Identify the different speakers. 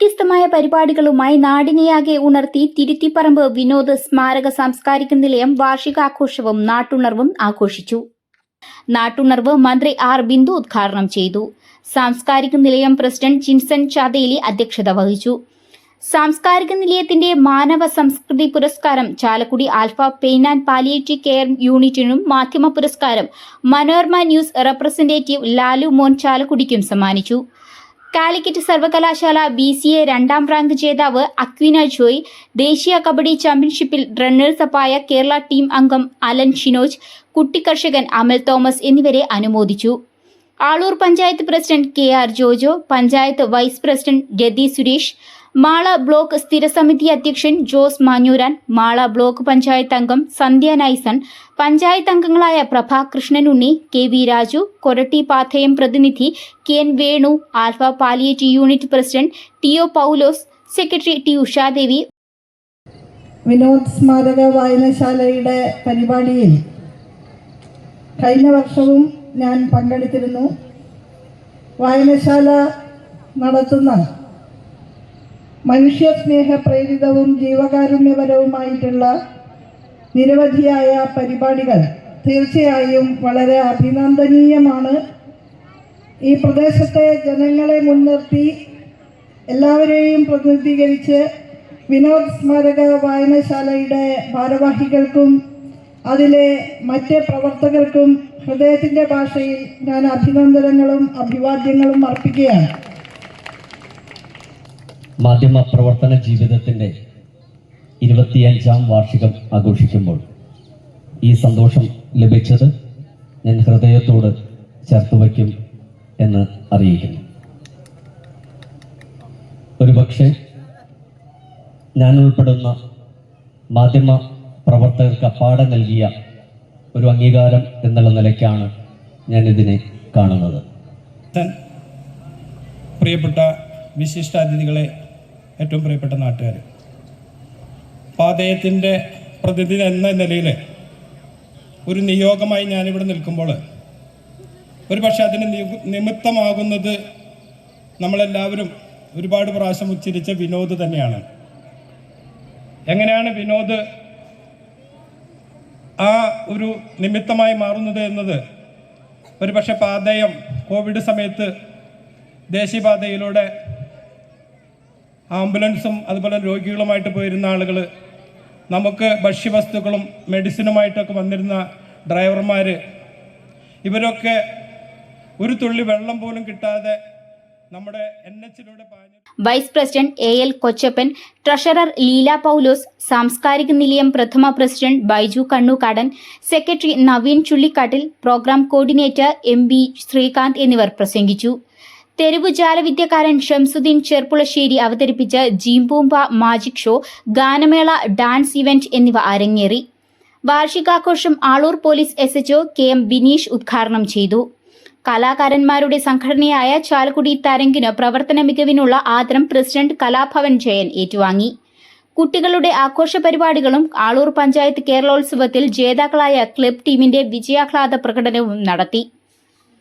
Speaker 1: വ്യത്യസ്തമായ പരിപാടികളുമായി നാടിനെയാകെ ഉണർത്തി തിരുത്തിപ്പറമ്പ് വിനോദ സ്മാരക സാംസ്കാരിക നിലയം വാർഷികാഘോഷവും നാട്ടുണർവും ആഘോഷിച്ചു. നാട്ടുണർവ് മന്ത്രി ആർ ബിന്ദു ഉദ്ഘാടനം ചെയ്തു. സാംസ്കാരിക നിലയം പ്രസിഡന്റ് ജിൻസൺ ചാതേലി അധ്യക്ഷത വഹിച്ചു. സാംസ്കാരിക നിലയത്തിന്റെ മാനവ സംസ്കൃതി പുരസ്കാരം Chalakudy alpha pain and palliative care യൂണിറ്റിനും മാധ്യമ പുരസ്കാരം മനോരമ ന്യൂസ് റെപ്രസെന്റേറ്റീവ് ലാലു മോൻ ചാലക്കുടിക്കും സമ്മാനിച്ചു. കാലിക്കറ്റ് സർവകലാശാല ബി സി എ രണ്ടാം റാങ്ക് ജേതാവ് അക്വിന ജോയ് ദേശീയ കബഡി ചാമ്പ്യൻഷിപ്പിൽ റണ്ണേഴ്സപ്പായ കേരള ടീം അംഗം അലൻ ഷിനോജ് കുട്ടിക്കർഷകൻ അമൽ തോമസ് എന്നിവരെ അനുമോദിച്ചു. Aloor panchayat president K R Jojo panchayat vice president Rathi Suresh Mala block സ്ഥിരസമിതി അധ്യക്ഷൻ ജോസ് മാഞ്ഞൂരാൻ മാള ബ്ലോക്ക് പഞ്ചായത്ത് അംഗം സന്ധ്യ നൈസൺ പഞ്ചായത്ത് അംഗങ്ങളായ പ്രഭ കൃഷ്ണനുണ്ണി കെ വി രാജു കൊരട്ടി പാഥയം പ്രതിനിധി K N Venu alpha palliative unit president T O Paulose secretary T Ushadevi.
Speaker 2: Vinod സ്മാരക വായനശാലയുടെ പരിപാടിയിൽ കഴിഞ്ഞ വർഷവും ഞാൻ പങ്കെടുത്തിരുന്നു. വായനശാല നടത്തുന്ന മനുഷ്യസ്നേഹ പ്രേരിതവും ജീവകാരുണ്യപരവുമായിട്ടുള്ള നിരവധിയായ പരിപാടികൾ തീർച്ചയായും വളരെ അഭിനന്ദനീയമാണ്. ഈ പ്രദേശത്തെ ജനങ്ങളെ മുൻനിർത്തി എല്ലാവരെയും പ്രതിനിധീകരിച്ച് വിനോദ് സ്മാരക വായനശാലയുടെ ഭാരവാഹികൾക്കും അതിലെ മറ്റ് പ്രവർത്തകർക്കും ഹൃദയത്തിന്റെ ഭാഷയിൽ ഞാൻ അഭിനന്ദനങ്ങളും അഭിവാദ്യങ്ങളും അർപ്പിക്കുകയാണ്.
Speaker 3: മാധ്യമ പ്രവർത്തന ജീവിതത്തിന്റെ ഇരുപത്തിയഞ്ചാം വാർഷികം ആഘോഷിക്കുമ്പോൾ ഈ സന്തോഷം ലഭിച്ചത് ഞാൻ ഹൃദയത്തോട് ചേർത്ത് വയ്ക്കും എന്ന് അറിയിക്കുന്നു. ഒരുപക്ഷെ ഞാൻ ഉൾപ്പെടുന്ന മാധ്യമ പ്രവർത്തകർക്ക് അപ്പാടെ നൽകിയ ഒരു അംഗീകാരം എന്നുള്ള നിലയ്ക്കാണ് ഞാൻ ഇതിനെ കാണുന്നത്
Speaker 4: പ്രിയപ്പെട്ട വിശിഷ്ടാതിഥികളെ ഏറ്റവും പ്രിയപ്പെട്ട നാട്ടുകാർ പാതയത്തിന്റെ പ്രതിനിധി എന്ന നിലയിൽ ഒരു നിയോഗമായി ഞാനിവിടെ നിൽക്കുമ്പോൾ ഒരു പക്ഷെ അതിന് നിമിത്തമാകുന്നത് നമ്മളെല്ലാവരും ഒരുപാട് പ്രാവശ്യം ഉച്ചരിച്ച വിനോദ് തന്നെയാണ്. എങ്ങനെയാണ് വിനോദ് ആ ഒരു നിമിത്തമായി മാറുന്നത് എന്നത് ഒരുപക്ഷെ പാതയം കോവിഡ് സമയത്ത് ദേശീയപാതയിലൂടെ ആംബുലൻസും അതുപോലെ രോഗികളുമായിട്ട് പോയിരുന്ന ആളുകൾ നമുക്ക് ഭക്ഷ്യവസ്തുക്കളും മെഡിസിനുമായിട്ടൊക്കെ വന്നിരുന്ന ഡ്രൈവർമാർ ഇവരൊക്കെ ഒരു തുള്ളി വെള്ളം പോലും കിട്ടാതെ നമ്മുടെ
Speaker 1: vice president A L Kochappan treasurer Leela Paulose സാംസ്കാരിക നിലയം പ്രഥമ president Baiju Kannukadan secretary Naveen Chullikattil program coordinator M B Sreekanth എന്നിവർ പ്രസംഗിച്ചു. തെരുവു ജാലവിദ്യക്കാരൻ ഷംസുദ്ദീൻ ചെർപ്പുളശ്ശേരി അവതരിപ്പിച്ച ജീംപൂമ്പ മാജിക് ഷോ ഗാനമേള ഡാൻസ് ഇവന്റ് എന്നിവ അരങ്ങേറി. വാർഷികാഘോഷം Aloor police S H O K M Bineesh ഉദ്ഘാടനം ചെയ്തു. കലാകാരന്മാരുടെ സംഘടനയായ ചാലക്കുടി തരംഗിന് പ്രവർത്തന മികവിനുള്ള ആദരം പ്രസിഡന്റ് കലാഭവൻ ജയൻ ഏറ്റുവാങ്ങി. കുട്ടികളുടെ ആഘോഷ പരിപാടികളും ആളൂർ പഞ്ചായത്ത് കേരളോത്സവത്തിൽ ജേതാക്കളായ ക്ലബ് ടീമിന്റെ വിജയാഹ്ലാദ പ്രകടനവും നടത്തി.